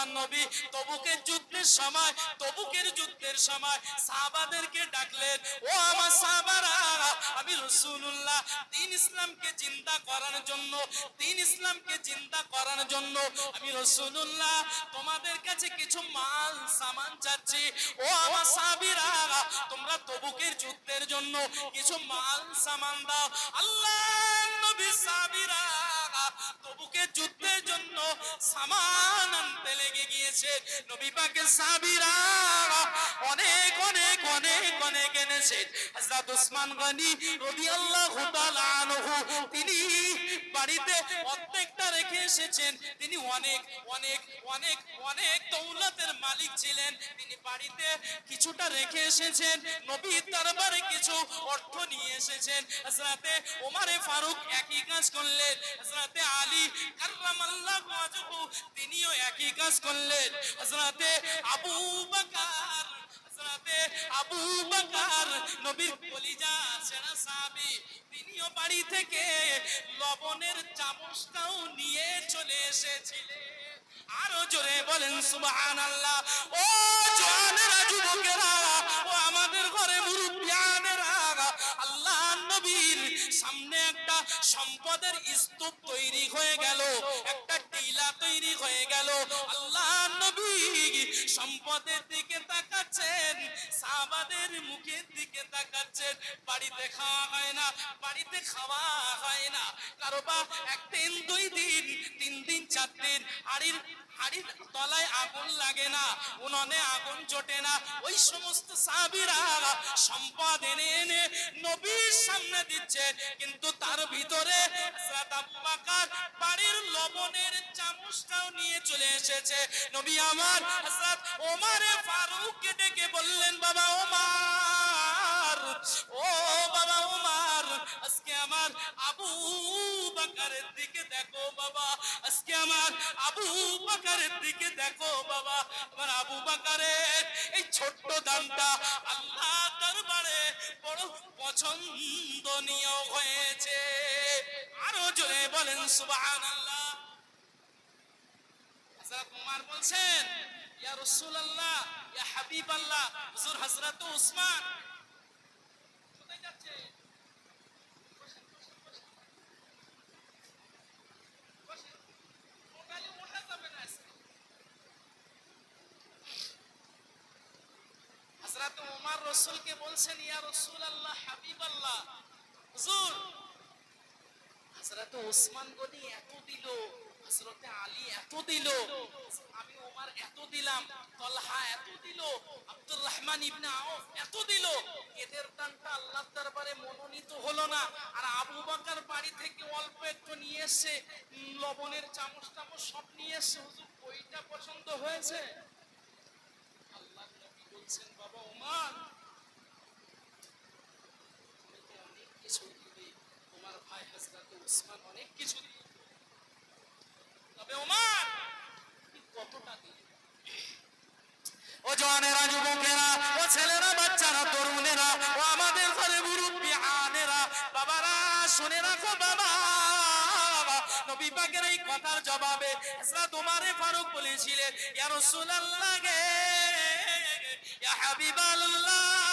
আল্লাহ নবী তবুকের যুদ্ধের সময়, তবুকের যুদ্ধের সময় সাহাবাদেরকে ডাকলেন, ও আমার সাহাবারা, আমি রসুল্লাহ দিন ইসলামকে চিন্তা করার জন্য, দিন ইসলামকে চিন্তা করার জন্য, আমি রসুল্লাহ তোমাদের কাছে কিছু মাল, সামান চাচ্ছি। ও আমার সাহাবীরা, তোমরা তবুকের যুদ্ধের জন্য কিছু মাল, সামান দাও। আল্লাহ নবী সাহাবীরা, তবুকের যুদ্ধের জন্য সামান আনতে লেগে নবী পাকের সাহাবীরা অনেক অনেক অনেক অনেক এনেছেন হযরত ওসমান গনি রাদিয়াল্লাহু তাআলা আনহু, তিনি বাড়িতে অর্ধেকটা রেখে এসেছেন। তিনি অনেক অনেক অনেক অনেক দৌলতের মালিক ছিলেন। তিনি বাড়িতে কিছুটা রেখে এসেছেন। নবীর দরবারে কিছু অর্থ নিয়ে এসেছেন। হযরতে ওমরে ফারুক একই কাজ করলেন। হযরতে আলী কাররামাল্লাহু ওয়াজহু, তিনিও একই কাজ করলেন। হযরতে আবু বকর হযরতে আবু বকর নবীর কলিজা সেরা সাহাবী তিনিও বাড়ি থেকে লবণের চামচটাও নিয়ে চলে এসেছিলেন। আরও জোরে বলেন, সুবহানাল্লাহ। ও জওয়ানেরা যুবকেরা, ও আমাদের নবীর সামনে একটা সম্পদের স্তূপ তৈরি হয়ে গেল, একটা টিলা তৈরি হয়ে গেল। আল্লাহ নবী সম্পদের দিকে তাকাচ্ছেন সাহাবাদের মুখের দিকে তাকাচ্ছেন। বাড়িতে খাওয়া হয় না, বাড়িতে খাওয়া হয় না। কারও বা একদিন দুই দিন, তিন দিন, চার দিন, হাড়ির হাড়ির তলায় আগুন লাগে না, উনুনে আগুন জোটে না। ওই সমস্ত সম্পদ এনে এনে নবীর সামনে দিচ্ছে কিন্তু তার ভিতরে বাড়ির লবণের চামচটাও নিয়ে চলে এসেছে। নবী আমার হযরত ওমরে ফারুককে ডেকে বললেন, বাবা ওমর, ও বাবা ওমর, আজকে আমার আবু বকরের দিকে দেখো বাবা, আজকে আমার আবু বকরের দিকে দেখো বাবা, আমার আবু বকরের এই ছোট্ট দামটা আল্লাহ দরবারে বড় পছন্দনীয় হয়েছে। আরও জোরে বলেন, সুবহানাল্লাহ। হযরত ওমর বলছেন ইয়া রাসূলুল্লাহ, ইয়া হাবিবাল্লাহ, হুজুর উসমান। কোথায় যাচ্ছে? বলছেন, ইয়া ওসমান গনি এত আলী এত দিল। আমি দিলাম। তলহা এত দিল, আব্দুর রহমান ইবনে আউফ এত দিল। এদের দানটা আল্লাহর দরবারে মনোনীত হলো না। আর আবু বকর বাড়ি থেকে অল্প একটু নিয়ে এসে লবণের চামচ টামচ সব নিয়ে এসে, হুজুর ওইটা পছন্দ হয়েছে? আল্লাহ নবী বলছেন, বাবা ওমর তুমি অনেক কিছু দিবে। তোমার ভাই হযরত উসমান অনেক কিছু দিবে তবে ওমর তুমি কতটা দিলে ও জওয়ানেরা, যুবকেরা, ও ছেলেরা, বাচ্চারা, তরুণেরা, ও আমাদের ঘরে মুরব্বী আনেরা, বাবারা, শুনে রাখো বাবা। বিপাকের পাকের এই কথার জবাবে তোমারে ফারুক বলেছিলেন, ইয়া রাসূলুল্লাহ গে, ইয়া হাবিবাল্লাহ।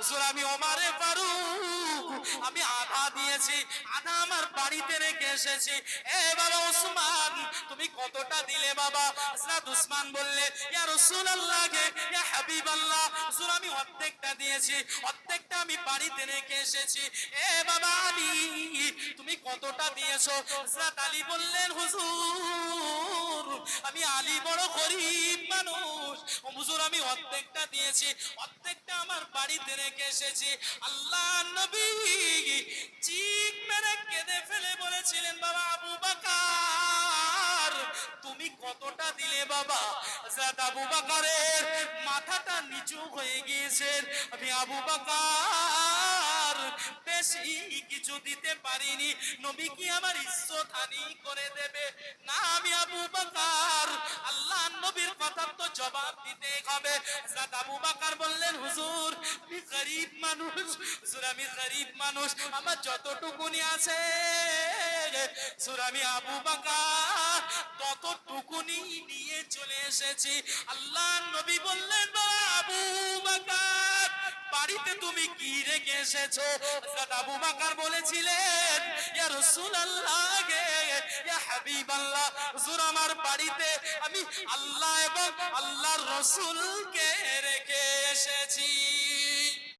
হুজুর, আমি ওমরে ফারুক, আমি আধা দিয়েছি, আধা আমার বাড়িতে রেখে এসেছি। এ বাবা ওসমান, তুমি কতটা দিলে বাবা? হযরত উসমান বললে, ইয়া রাসূলুল্লাহ গে ইয়া হাবিবাল্লাহ, হুজুর, আমি অর্ধেকটা দিয়েছি, অর্ধেকটা আমি বাড়িতে রেখে এসেছি। এ বাবা আলী, তুমি কতটা দিয়েছ? হযরত আলী বললেন, হুজুর, আমি আলী বড় গরিব মানুষ। হুজুর, আমি অর্ধেকটা দিয়েছি অর্ধেকটা আমার বাড়িতে রেখে এসেছি। আল্লাহ নবী চিক মেরে কেঁদে ফেলে বলেছিলেন, বাবা আবু বাকার, তুমি কতটা দিলে বাবা? আবু বাকারের মাথাটা নিচু হয়ে গিয়েছেন আমি আবু বাকার, বেশি কিছু দিতে পারিনি। নবী কি আমার ইজ্জত হানি করে দেবে? না, আমি আবু বাকার। নবীর কথা তো জবাব দিতে হবে। বললেন, হুজুর, আমি গরিব মানুষ, হুজুর, আমি গরিব মানুষ, আমার যতটুকুনি আছে আমি আবু বাকা ততটুকুনি নিয়ে চলে এসেছি। আল্লাহ নবী বললেন আবু বাকার বাড়িতে তুমি কি রেখে এসেছ? আবু বাকার বলেছিলেন, ইয়া রাসূলুল্লাহ গে, ইয়া হাবিবাল্লাহ, হুজুর আমার বাড়িতে আমি আল্লাহ এবং আল্লাহর রাসূলকে রেখে এসেছি।